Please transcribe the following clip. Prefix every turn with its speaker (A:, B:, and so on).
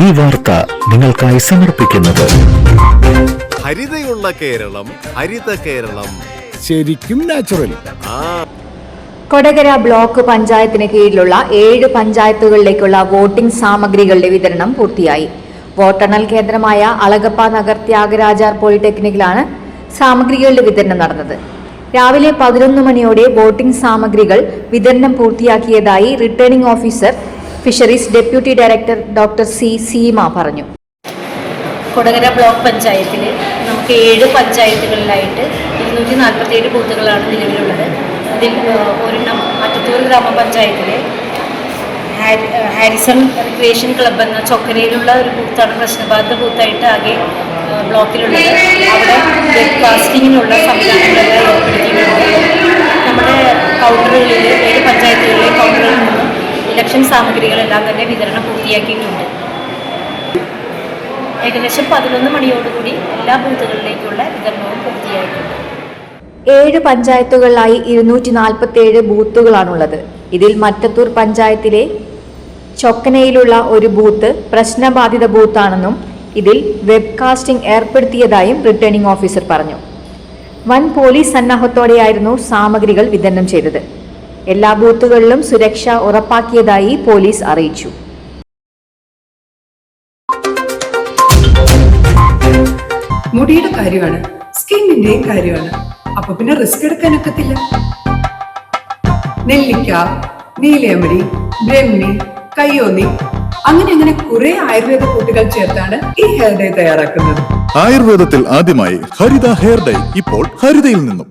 A: ഈ വാർത്ത നിങ്ങൾക്കായി സമർപ്പിക്കുന്നത്.
B: ഹരിതയുള്ള കേരളം ഹരിത കേരളം.
C: ശരിക്കും നാച്ചുറൽ
D: കൊടകര ബ്ലോക്ക് പഞ്ചായത്തിന് കീഴിലുള്ള ഏഴ് പഞ്ചായത്തുകളിലേക്കുള്ള വോട്ടിംഗ് സാമഗ്രികളുടെ വിതരണം പൂർത്തിയായി. വോട്ടെണ്ണൽ കേന്ദ്രമായ അളഗപ്പ നഗർ ത്യാഗരാജാർ പോളിടെക്നിക്കിലാണ് സാമഗ്രികളുടെ വിതരണം നടന്നത്. രാവിലെ പതിനൊന്ന് മണിയോടെ വോട്ടിംഗ് സാമഗ്രികൾ വിതരണം പൂർത്തിയാക്കിയതായി returning officer fisheries deputy director doctor C Seema പറഞ്ഞു.
E: കൊടകര ബ്ലോക്ക് പഞ്ചായത്തിൽ നമുക്ക് ഏഴ് പഞ്ചായത്തുകളിലായിട്ട് ഇരുന്നൂറ്റി നാൽപ്പത്തേഴ് ബൂത്തുകളാണ് നിലവിലുള്ളത്. അതിൽ ഒരെണ്ണം മറ്റത്തൂർ ഗ്രാമപഞ്ചായത്തിലെ ഹാരിസൺ റിക്രിയേഷൻ ക്ലബ്ബ് എന്ന ചൊക്കരയിലുള്ള ഒരു ബൂത്താണ് പ്രശ്നബാധിത ബൂത്തായിട്ട് ആകെ ബ്ലോക്കിലുള്ളത്. അവിടെ വെബ്കാസ്റ്റിങ്ങിനുള്ള സംവിധാനങ്ങളെല്ലാം ഏർപ്പെടുത്തിയിട്ടുണ്ട്. നമ്മുടെ കൗണ്ടറുകളിൽ ഏഴ് നിന്നും ഇലക്ഷൻ സാമഗ്രികളെല്ലാം തന്നെ വിതരണം പൂർത്തിയാക്കിയിട്ടുണ്ട്. ഏകദേശം പതിനൊന്ന് മണിയോടുകൂടി എല്ലാ ബൂത്തുകളിലേക്കുള്ള വിതരണവും പൂർത്തിയായിട്ടുണ്ട്.
D: ഏഴ് പഞ്ചായത്തുകളിലായി ഇരുന്നൂറ്റി നാൽപ്പത്തിയേഴ് ബൂത്തുകളാണുള്ളത്. ഇതിൽ മറ്റത്തൂർ പഞ്ചായത്തിലെ ചൊക്കനയിലുള്ള ഒരു ബൂത്ത് പ്രശ്നബാധിത ബൂത്താണെന്നും ഇതിൽ വെബ്കാസ്റ്റിംഗ് ഏർപ്പെടുത്തിയതായും റിട്ടേണിംഗ് ഓഫീസർ പറഞ്ഞു. വൻ പോലീസ് സന്നാഹത്തോടെയായിരുന്നു സാമഗ്രികൾ വിതരണം ചെയ്തത്. എല്ലാ ബൂത്തുകളിലും സുരക്ഷ ഉറപ്പാക്കിയതായി പോലീസ് അറിയിച്ചു.
F: മുടിയുടെ കാര്യമാണ് സ്കിന്നിന്റെയും കാര്യമാണ്. അപ്പൊ പിന്നെ റിസ്ക് എടുക്കാനൊക്കത്തില്ല നെല്ലിക്ക നീലയമരി ബ്രഹ്മി കയ്യോന്നി അങ്ങനെ അങ്ങനെ കുറെ ആയുർവേദ കൂട്ടുകൾ ചേർത്താണ് ഈ ഹെയർ ഡേ തയ്യാറാക്കുന്നത്.
G: ആയുർവേദത്തിൽ ആദ്യമായി ഹരിത ഹെയർ ഡൈ ഇപ്പോൾ ഹരിതയിൽ നിന്നും.